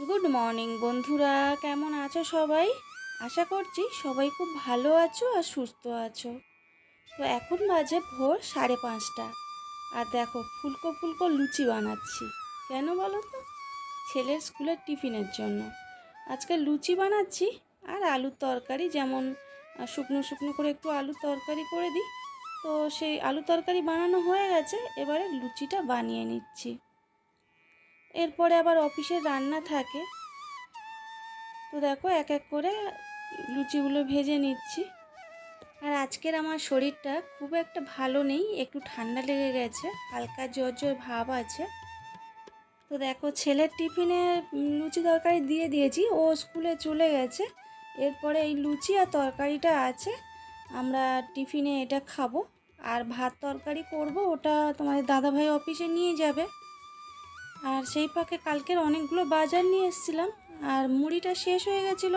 Good morning বন্ধুরা। কেমন আছো সবাই? আশা করছি সবাই খুব ভালো আছো আর সুস্থ আছো। তো এখন বাজে ভোর সাড়ে পাঁচটা। আর দেখো, ফুলকো ফুলকো লুচি বানাচ্ছি। কেন বলো তো? ছেলের স্কুলের টিফিনের জন্য। আজকে লুচি বানাচ্ছি আর আলুর তরকারি, যেমন শুকনো শুকনো করে একটু আলুর তরকারি করে দিই। তো সেই আলু তরকারি বানানো হয়ে গেছে। এবারে লুচিটা বানিয়ে নিচ্ছি। এরপরে আবার অফিসের রান্না থাকে। তো দেখো এক এক করে লুচিগুলো ভেজে নিচ্ছি। আর আজকের আমার শরীরটা খুব একটা ভালো নেই, একটু ঠান্ডা লেগে গেছে, হালকা জ্বর জ্বর ভাব আছে। তো দেখো ছেলের টিফিনে লুচি তরকারি দিয়ে দিয়েছি, ও স্কুলে চলে গেছে। এরপরে এই লুচি আর তরকারিটা আছে, আমরা টিফিনে এটা খাব। আর ভাত তরকারি করব, ওটা তোমাদের দাদাভাই অফিসে নিয়ে যাবে। আর সেই পাকে কালকের অনেকগুলো বাজার নিয়ে এসেছিলাম, আর মুড়িটা শেষ হয়ে গেছিল।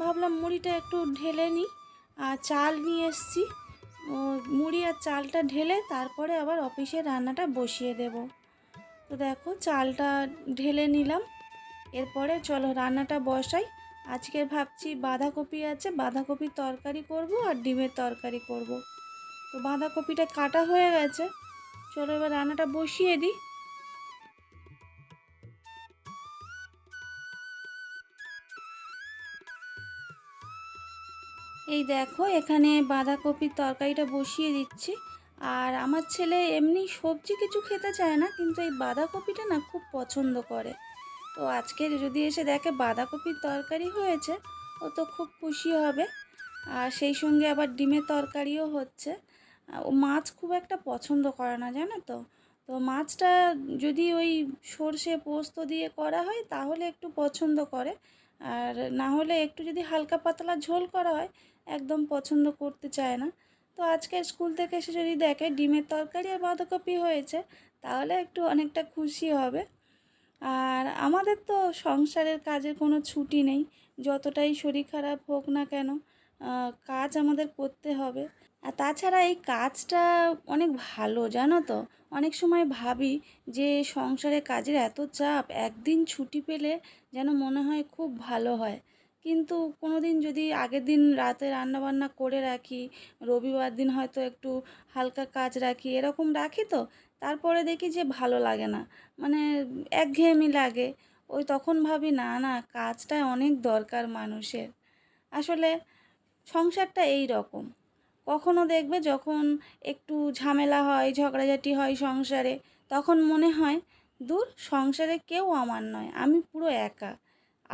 ভাবলাম মুড়িটা একটু ঢেলে নিই, আর চাল নিয়ে এসেছি। ও, মুড়ি আর চালটা ঢেলে তারপরে আবার অফিসে রান্নাটা বসিয়ে দেব। তো দেখো, চালটা ঢেলে নিলাম। এরপরে চলো রান্নাটা বসাই। আজকে ভাবছি বাঁধাকপি আছে বাঁধাকপির তরকারি করব আর ডিমের তরকারি করব। তো বাঁধাকপিটা কাটা হয়ে গেছে। চলো এবার রান্নাটা বসিয়ে দিই। এই দেখো, এখানে বাঁধাকপির তরকারিটা বসিয়ে দিচ্ছি। আর আমার ছেলে এমনি সবজি কিছু খেতে চায় না, কিন্তু এই বাঁধাকপিটা না খুব পছন্দ করে। তো আজকে যদি এসে দেখে বাঁধাকপির তরকারি হয়েছে, ও তো খুব খুশি হবে। আর সেই সঙ্গে আবার ডিমের তরকারিও হচ্ছে। ও মাছ খুব একটা পছন্দ করে না, জানো তো? তো মাছটা যদি ওই সর্ষে পোস্ত দিয়ে করা হয়, তাহলে একটু পছন্দ করে। আর না হলে একটু যদি হালকা পাতলা ঝোল করা হয় একদম পছন্দ করতে চায় না। তো আজকে স্কুল থেকে এসে যদি দেখে ডিমের তরকারি আর বাঁধাকপি হয়েছে, তাহলে একটু অনেকটা খুশি হবে। আর আমাদের তো সংসারের কাজের কোনো ছুটি নেই, যতটাই শরীর খারাপ হোক না কেন কাজ আমাদের করতে হবে। আর তাছাড়া এই কাজটা অনেক ভালো, জানো তো? অনেক সময় ভাবি যে সংসারে কাজের এত চাপ, একদিন ছুটি পেলে যেন মনে হয় খুব ভালো হয়। কিন্তু কোনো দিন যদি আগের দিন রাতে রান্নাবান্না করে রাখি, রবিবার দিন হয়তো একটু হালকা কাজ রাখি, এরকম রাখি তো, তারপরে দেখি যে ভালো লাগে না। মানে একঘেয়েমি লাগে। ওই তখন ভাবি, না না, কাজটা অনেক দরকার মানুষের। আসলে সংসারটা এই রকম। কখনো দেখবে যখন একটু ঝামেলা হয়, ঝগড়াঝাটি হয় সংসারে, তখন মনে হয়, দূর, সংসারে কেউ আমার নয়, আমি পুরো একা।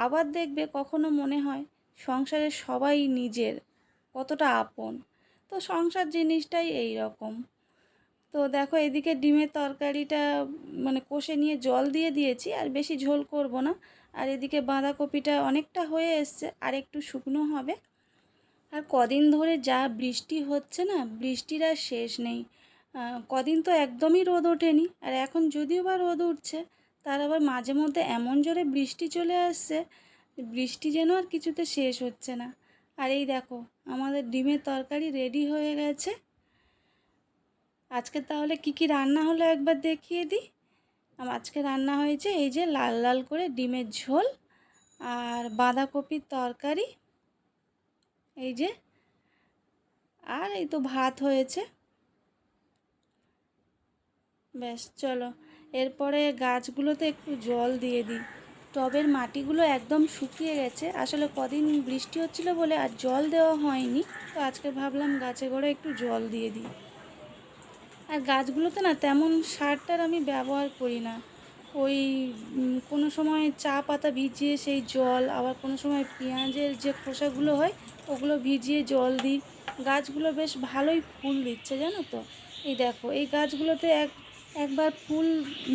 আবার দেখবে কখনো মনে হয় সংসারে সবাই নিজের, কতটা আপন। তো সংসার জিনিসটাই এই রকম। তো দেখো এদিকে ডিমের তরকারিটা মানে কষে নিয়ে জল দিয়ে দিয়েছি, আর বেশি ঝোল করব না। আর এদিকে বাঁধাকপিটা অনেকটা হয়ে এসছে, আর একটু শুকনো হবে। আর কদিন ধরে যা বৃষ্টি হচ্ছে না, বৃষ্টির আর শেষ নেই। কদিন তো একদমই রোদ ওঠেনি, আর এখন যদিও বা রোদ উঠছে তার আবার মাঝে মধ্যে এমন জোরে বৃষ্টি চলে আসছে, বৃষ্টি যেন আর কিছুতে শেষ হচ্ছে না। আর এই দেখো, আমাদের ডিমের তরকারি রেডি হয়ে গেছে। আজকে তাহলে কি কি রান্না হলো একবার দেখিয়ে দিই। আজকে রান্না হয়েছে এই যে লাল লাল করে ডিমের ঝোল আর বাঁধাকপির তরকারি। এই যে, আর এই তো ভাত হয়েছে। ব্যাস চলো। এরপরে গাছগুলোতে একটু জল দিয়ে দিই। টবের মাটিগুলো একদম শুকিয়ে গেছে। আসলে কদিন বৃষ্টি হচ্ছিল বলে আর জল দেওয়া হয়নি। তো আজকে ভাবলাম গাছে গোড়ে একটু জল দিয়ে দিই। আর গাছগুলোতে না তেমন সারটার আমি ব্যবহার করি না। ওই কোনো সময় চা পাতা ভিজিয়ে সেই জল, আবার কোনো সময় পেঁয়াজের যে খোসাগুলো হয়, ওগুলো ভিজিয়ে জল দিই। গাছগুলো বেশ ভালোই ফুল দিচ্ছে, জানো তো? এই দেখো, এই গাছগুলোতে এক একবার ফুল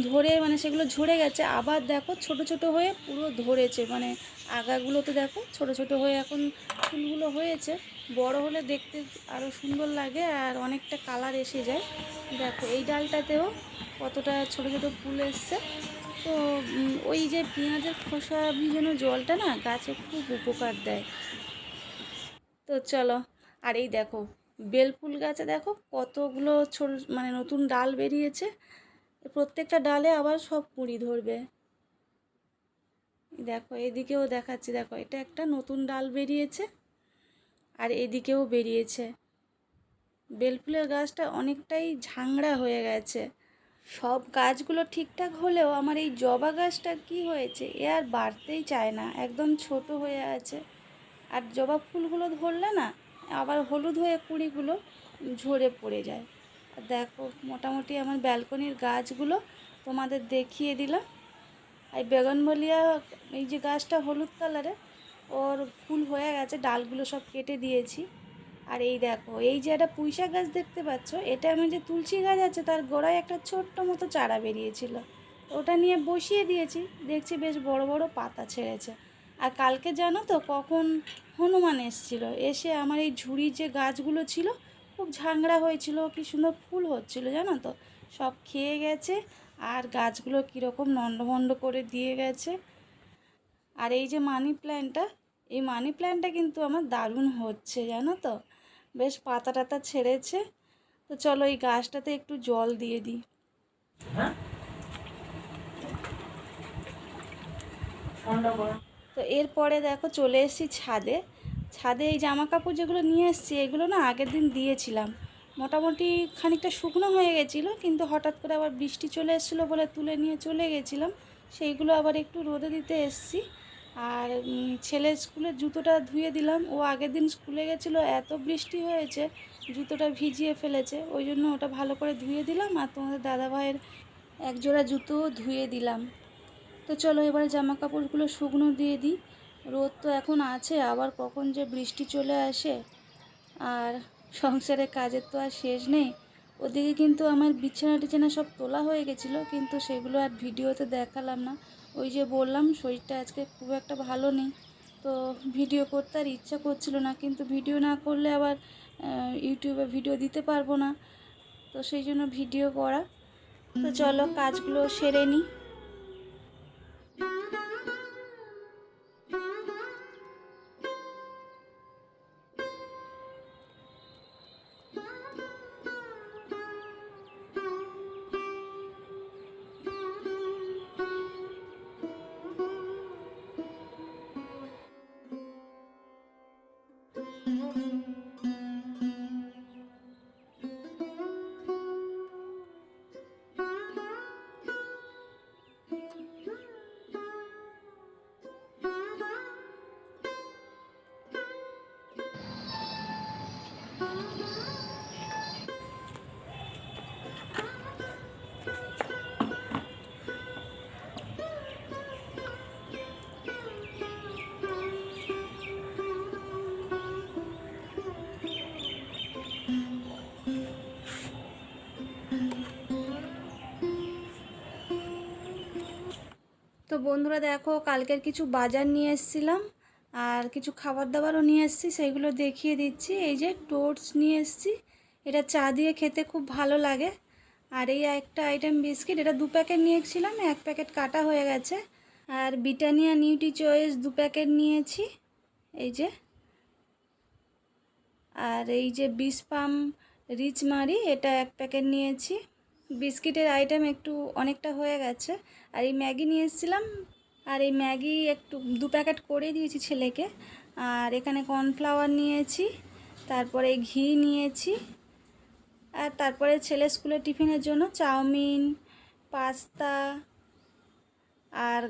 ধরে মানে সেগুলো ঝরে গেছে, আবার দেখো ছোট ছোট হয়ে পুরো ধরেছে মানে আগাগুলোতে দেখো ছোট ছোট হয়ে এখন ফুলগুলো হয়েছে। বড় হলে দেখতে আরও সুন্দর লাগে আর অনেকটা কালার এসে যায়। দেখো এই ডালটাতেও কতটা ছোট ছোট ফুল এসছে। তো ওই যে পেঁয়াজের খোসা ভিজানো জলটা না, গাছে খুব উপকার দেয়। তো চলো, আর এই দেখো বেল ফুল গাছে দেখো কতগুলো ছোট মানে নতুন ডাল বেরিয়েছে। প্রত্যেকটা ডালে আবার সব কুঁড়ি ধরবে। দেখো, এদিকেও দেখাচ্ছি, দেখো, এটা একটা নতুন ডাল বেরিয়েছে আর এদিকেও বেরিয়েছে। বেলফুলের গাছটা অনেকটাই ঝাংড়া হয়ে গেছে। সব গাছগুলো ঠিকঠাক হলেও আমার এই জবা গাছটা কি হয়েছে, এ আর বাড়তেই চায় না, একদম ছোট হয়ে আছে। আর জবা ফুলগুলো ধরলে না আবার হলুদ হয়ে কুঁড়িগুলো ঝরে পড়ে যায়। দেখো, মোটামুটি আমার ব্যালকনির গাছগুলো তোমাদের দেখিয়ে দিলাম। এই বেগুনবলিয়া এই যে গাছটা হলুদ কালারে, ওর ফুল হয়ে গেছে, ডালগুলো সব কেটে দিয়েছি। আর এই দেখো, এই যে একটা পুঁইশাক গাছ দেখতে পাচ্ছ, এটা আমি যে তুলসী গাছ আছে, তার গোড়ায় একটা ছোট্ট মতো চারা বেরিয়েছিল। ওটা নিয়ে বসিয়ে দিয়েছি, দেখছি বেশ বড় বড় পাতা ছেড়েছে। আর কালকে জানো তো কখন হনুমান এসেছিল? এসে আমার এই ঝুড়ির যে গাছগুলো ছিল, খুব ঝাংড়া হয়েছিল, কি সুন্দর ফুল হচ্ছিল জানো তো? সব খেয়ে গেছে আর গাছগুলো কীরকম নন্ডভন্ড করে দিয়ে গেছে। আর এই যে মানি প্ল্যান্টটা, এই মানি প্ল্যান্টটা কিন্তু আমার দারুণ হচ্ছে জানো তো? বেশ পাতা টাতা ছেড়েছে। তো চলো এই গাছটাতে একটু জল দিয়ে দিই। তো এরপরে দেখো চলে এসেছি ছাদে। ছাদে এই জামা কাপড় যেগুলো নিয়ে এসেছি, এগুলো না আগের দিন দিয়েছিলাম। মোটামুটি খানিকটা শুকনো হয়ে গেছিল, কিন্তু হঠাৎ করে আবার বৃষ্টি চলে এসেছিল বলে তুলে নিয়ে চলে গেছিলাম। সেইগুলো আবার একটু রোদে দিতে এসছি। আর ছেলের স্কুলের জুতোটা ধুয়ে দিলাম। ও আগের দিন স্কুলে গেছিল, এত বৃষ্টি হয়েছে, জুতোটা ভিজিয়ে ফেলেছে। ওই জন্য ওটা ভালো করে ধুয়ে দিলাম আর তোমাদের দাদাভাইয়ের একজোড়া জুতো ধুয়ে দিলাম। তো চলো এবারে জামা কাপড়গুলো শুকনো দিয়ে দিই। রোদ তো এখন আছে, আবার কখন যে বৃষ্টি চলে আসে আর সংসারের কাজের তো আর শেষ নেই। ওদিকে কিন্তু আমার বিছানা টিছানা সব তোলা হয়ে গেছিল, কিন্তু সেগুলো আর ভিডিওতে দেখালাম না। ওই যে বললাম, শরীরটা আজকে খুব একটা ভালো নেই। তো ভিডিও করতে আর ইচ্ছা করছিল না, কিন্তু ভিডিও না করলে আবার ইউটিউবে ভিডিও দিতে পারব না। তো সেই জন্য ভিডিও করা। তো চলো কাজগুলো সেরে নিই। তো বন্ধুরা দেখো, কালকের কিছু বাজার নিয়ে এসেছিলাম, আর কিছু খাবার দাবারও নিয়ে এসেছি, সেইগুলো দেখিয়ে দিচ্ছি। এই যে টোটস নিয়ে এসেছি, এটা চা দিয়ে খেতে খুব ভালো লাগে। আর এই একটা আইটেম বিস্কিট, এটা দু প্যাকেট নিয়েছিলাম, এক প্যাকেট কাটা হয়ে গেছে। আর ব্রিটানিয়া নিউটি চয়েস দু প্যাকেট নিয়েছি, এই যে। আর এই যে বিষপাম রিচ মারি এটা এক প্যাকেট নিয়েছি। বিস্কিটের আইটেম একটু অনেকটা হয়ে গেছে। আর এই ম্যাগি নিয়ে এসেছিলাম। আর এই ম্যাগি একটু দু প্যাকেট করে দিয়েছি ছেলেকে। আর এখানে কর্নফ্লাওয়ার নিয়েছি, তারপরে ঘি নিয়েছি, আর তারপরে ছেলে স্কুলের টিফিনের জন্য চাউমিন, পাস্তা, আর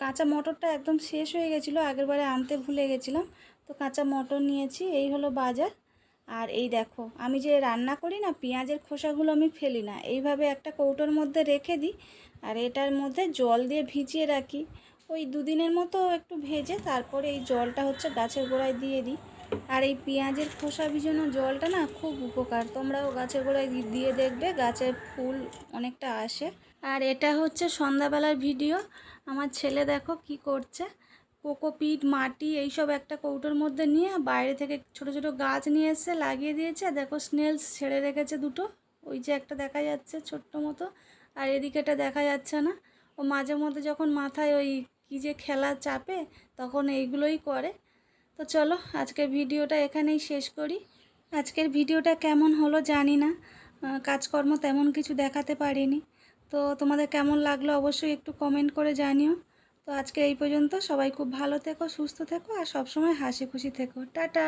কাঁচা মটরটা একদম শেষ হয়ে গেছিল, আগেরবারে আনতে ভুলে গেছিলাম। তো কাঁচা মটর নিয়েছি, এই হলো বাজার। আর এই দেখো, আমি যে রান্না করি না, পেঁয়াজের খোসাগুলো আমি ফেলি না। এইভাবে একটা কৌটোর মধ্যে রেখে দিই, আর এটার মধ্যে জল দিয়ে ভিজিয়ে রাখি। ওই দুদিনের মতো একটু ভেজে তারপরে এই জলটা হচ্ছে গাছের গোড়ায় দিয়ে দিই। আর এই পেঁয়াজের খোসা ভিজানো জলটা না খুব উপকার। তোমরাও গাছের গোড়ায় দিয়ে দেখবে গাছের ফুল অনেকটা আসে। আর এটা হচ্ছে সন্ধ্যাবেলার ভিডিও। আমার ছেলে দেখো কি করছে। কোকোপিট, মাটি এইসব একটা কৌটোর মধ্যে নিয়ে বাইরে থেকে ছোট ছোট গাছ নিয়ে এসে লাগিয়ে দিয়েছে। দেখো স্নেলস ছেড়ে রেখেছে দুটো। ওই যে একটা দেখা যাচ্ছে ছোট্ট মতো, আর এদিকেটা দেখা যাচ্ছে না। ও মাঝে মধ্যে যখন মাথায় ওই কী যে খেলা চাপে, তখন এইগুলোই করে। তো চলো, আজকের ভিডিওটা এখানেই শেষ করি। আজকের ভিডিওটা কেমন হলো জানি না। কাজকর্ম তেমন কিছু দেখাতে পারিনি। তো তোমাদের কেমন লাগল অবশ্যই একটু কমেন্ট করে জানিও। তো আজকে এই পর্যন্ত সবাই খুব ভালো থেকো, সুস্থ থেকো আর সবসময় হাসি খুশি থেকো। টাটা!